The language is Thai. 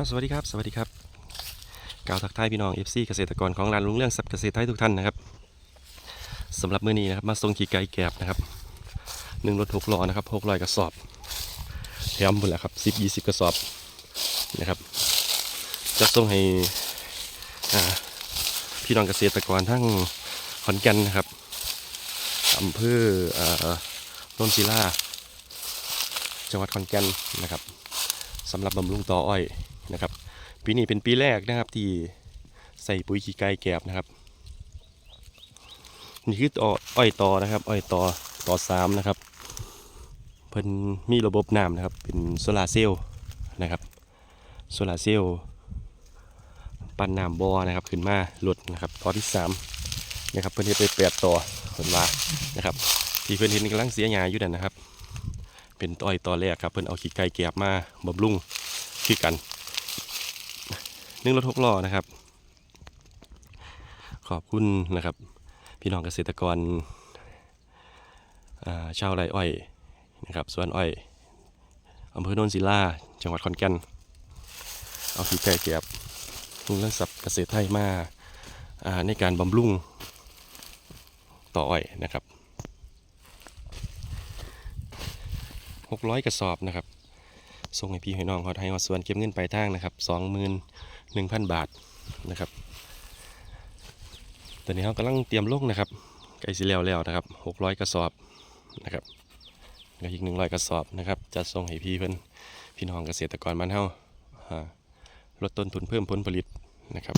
ครับสวัสดีครับสวัสดีครับกล่าวทักทายพี่น้อง FC เกษตรกรของร้านลุงเรื่องสัตว์เกษตรไทยทุกท่านนะครับสำหรับมื้อนี้นะครับมาส่งขี่ไก่แกบนะครับหนึ่งรถหกล้อนะครับหกร้อยกระสอบแถมหมดแล้วครับสิบยี่สิบกระสอบนะครับจะส่งให้พี่น้องเกษตรกรทั้งขอนแก่นนะครับอำเภอโนนศิลาจังหวัดขอนแก่นนะครับสำหรับบำรุงต่ออ้อย นะครับ ปีนี้เป็นปีแรกนะครับที่ใส่ปุ๋ยขี้ไก่แกบนะครับ นี่คือต่ออ้อยต่อนะครับ อ้อยต่อต่อสามนะครับ เพิ่นมีระบบน้ำนะครับ เป็นโซลาร์เซลล์นะครับ โซลาร์เซลล์ปั่นน้ำบอนะครับ ขึ้นมาลดนะครับต่อที่สามนะครับ เพิ่นเฮ็ดไปแปดต่อเพิ่นว่านะครับ ที่เพิ่นเห็นกำลังเสียหญ้าอยู่นั่นนะครับ เป็นต้อยตอแรกครับ เพิ่นเอาขี้ไก่แกบมาบำรุงคือกัน นึ่งรถหกล้อนะครับ ขอบคุณนะครับ พี่น้องเกษตรกรอาชาวไร่อ้อยนะครับสวนอ้อยอำเภอโนนศิลา จังหวัดขอนแก่น เอาขี้ไก่แกบลุงเรื่องสับเกษตรไทยมาาในการบำรุงต่ออ้อยนะครับหกร้อยกระสอบนะครับส่งให้พี่ให้น้องเขาให้มาส่วนเก็บเงินปลายทางนะครับส องหมื่นหนึ่งพันบาทนะครับตอนนี้เขากำลังเตรียมลงนะครับใกล้สิแล้วแล้วนะครับหกร้อยกระสอบนะครับแล้วอีกหนึ่งร้อยกระสอบนะครับจะส่งให้พี่เพื่อนพี่น้องเกษตรกรบ้านเฮาอ่าลดต้นทุนเพิ่มผลผลิตนะครับ